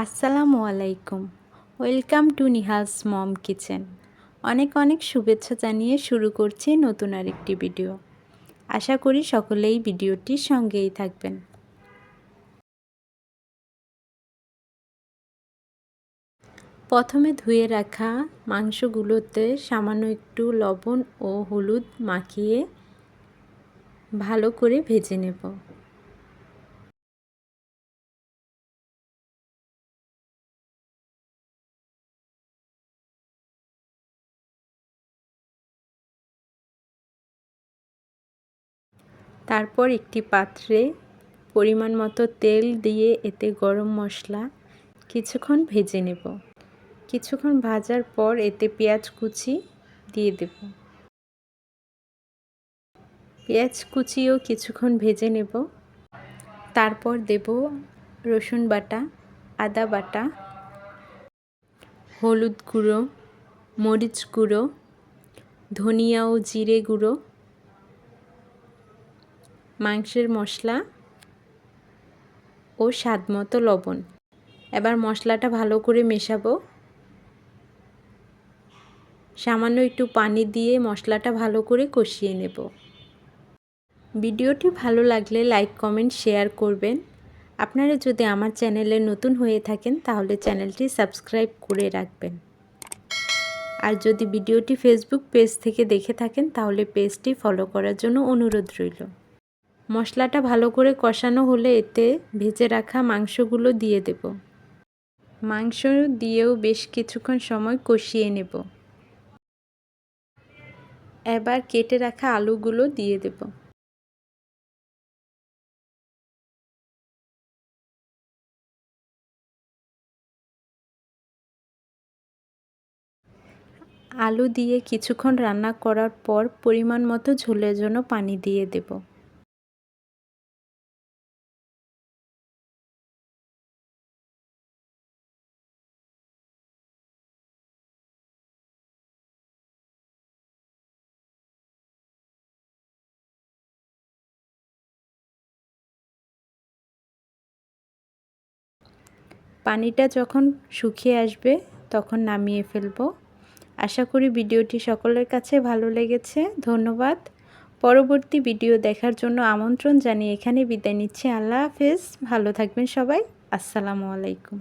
আসসালামু আলাইকুম। Welcome to Nihal's mom kitchen. অনেক অনেক শুভেচ্ছা জানিয়ে শুরু করছি নতুন আরেকটি ভিডিও। আশা করি সকলেই ভিডিওটির সঙ্গেই থাকবেন। প্রথমে ধুয়ে রাখা মাংসগুলোতে সামান্য একটু লবণ ও হলুদ মাখিয়ে ভালো করে ভেজে নেব। তারপর একটি পাত্রে পরিমাণ মতো তেল দিয়ে এতে গরম মশলা কিছুক্ষণ ভেজে নেব। কিছুক্ষণ ভাজার পর এতে পেঁয়াজ কুচি দিয়ে দেব। পেঁয়াজ কুচিও কিছুক্ষণ ভেজে নেব। তারপর দেব রসুন বাটা, আদা বাটা, হলুদ গুঁড়ো, মরিচ গুঁড়ো, ধনিয়া ও জিরে গুঁড়ো মাংসের মশলা ও স্বাদ মতো লবণ। এবার মশলাটা ভালো করে মেশাবো। সামান্য একটু পানি দিয়ে মশলাটা ভালো করে কষিয়ে নেব। ভিডিওটি ভালো লাগলে লাইক, কমেন্ট, শেয়ার করবেন। আপনারা যদি আমার চ্যানেলে নতুন হয়ে থাকেন, তাহলে চ্যানেলটি সাবস্ক্রাইব করে রাখবেন। আর যদি ভিডিওটি ফেসবুক পেজ থেকে দেখে থাকেন, তাহলে পেজটি ফলো করার জন্য অনুরোধ রইল। মশলাটা ভালো করে কষানো হলে এতে ভেজে রাখা মাংসগুলো দিয়ে দেব। মাংস দিয়েও বেশ কিছুক্ষণ সময় কষিয়ে নেব। এবার কেটে রাখা আলুগুলো দিয়ে দেব। আলু দিয়ে কিছুক্ষণ রান্না করার পর পরিমাণ মতো ঝোলের জন্য পানি দিয়ে দেব। পানিটা যখন শুকিয়ে আসবে, তখন নামিয়ে ফেলব। আশা করি ভিডিওটি সকলের কাছে ভালো লেগেছে। ধন্যবাদ। পরবর্তী ভিডিও দেখার জন্য আমন্ত্রণ জানিয়ে এখানে বিদায় নিচ্ছি। আল্লাহ হাফেজ। ভালো থাকবেন সবাই। আসসালামু আলাইকুম।